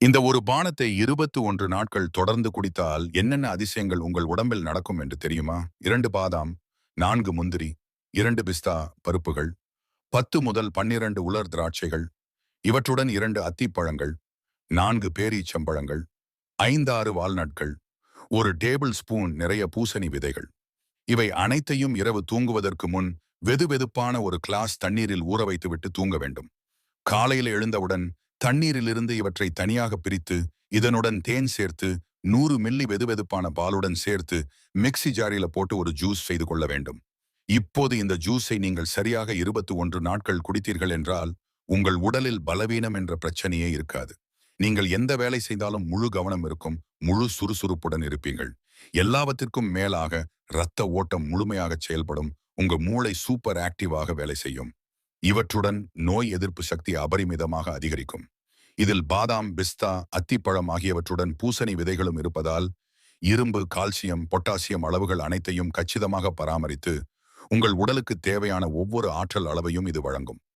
இந்த ஒரு பானத்தை இருபத்து ஒன்று நாட்கள் தொடர்ந்து குடித்தால் என்னென்ன அதிசயங்கள் உங்கள் உடம்பில் நடக்கும் என்று தெரியுமா? இரண்டு பாதாம் நான்கு முந்திரி இரண்டு பிஸ்தா பருப்புகள் பத்து முதல் பன்னிரண்டு உலர் திராட்சைகள் இவற்றுடன் இரண்டு அத்திப்பழங்கள் நான்கு பேரீச்சம்பழங்கள் ஐந்தாறு வால்நட்கள் ஒரு டேபிள் ஸ்பூன் நிறைய பூசணி விதைகள். இவை அனைத்தையும் இரவு தூங்குவதற்கு முன் வெது வெதுப்பான ஒரு கிளாஸ் தண்ணீரில் ஊற வைத்துவிட்டு தூங்க வேண்டும். காலையில் எழுந்தவுடன் தண்ணீரிலிருந்து இவற்றை தனியாக பிரித்து இதனுடன் தேன் சேர்த்து நூறு மில்லி வெதுவெதுப்பான பாலுடன் சேர்த்து மிக்ஸி ஜாரில போட்டு ஒரு ஜூஸ் செய்து கொள்ள வேண்டும். இப்போது இந்த ஜூஸை நீங்கள் சரியாக இருபத்தி ஒன்று நாட்கள் குடித்தீர்கள் என்றால் உங்கள் உடலில் பலவீனம் என்ற பிரச்சனையே இருக்காது. நீங்கள் எந்த வேலை செய்தாலும் முழு கவனம் இருக்கும் முழு சுறுசுறுப்புடன் இருப்பீங்கள் எல்லாவற்றிற்கும் மேலாக இரத்த ஓட்டம் முழுமையாக செயல்படும் உங்க மூளை சூப்பர் ஆக்டிவாக வேலை செய்யும். இவற்றுடன் நோய் எதிர்ப்பு சக்தி அபரிமிதமாக அதிகரிக்கும். இதில் பாதாம் பிஸ்தா அத்திப்பழம் ஆகியவற்றுடன் பூசணி விதைகளும் இருப்பதால் இரும்பு கால்சியம் பொட்டாசியம் அளவுகள் அனைத்தையும் கச்சிதமாக பராமரித்து உங்கள் உடலுக்கு தேவையான ஒவ்வொரு ஆற்றல் அளவையும் இது வழங்கும்.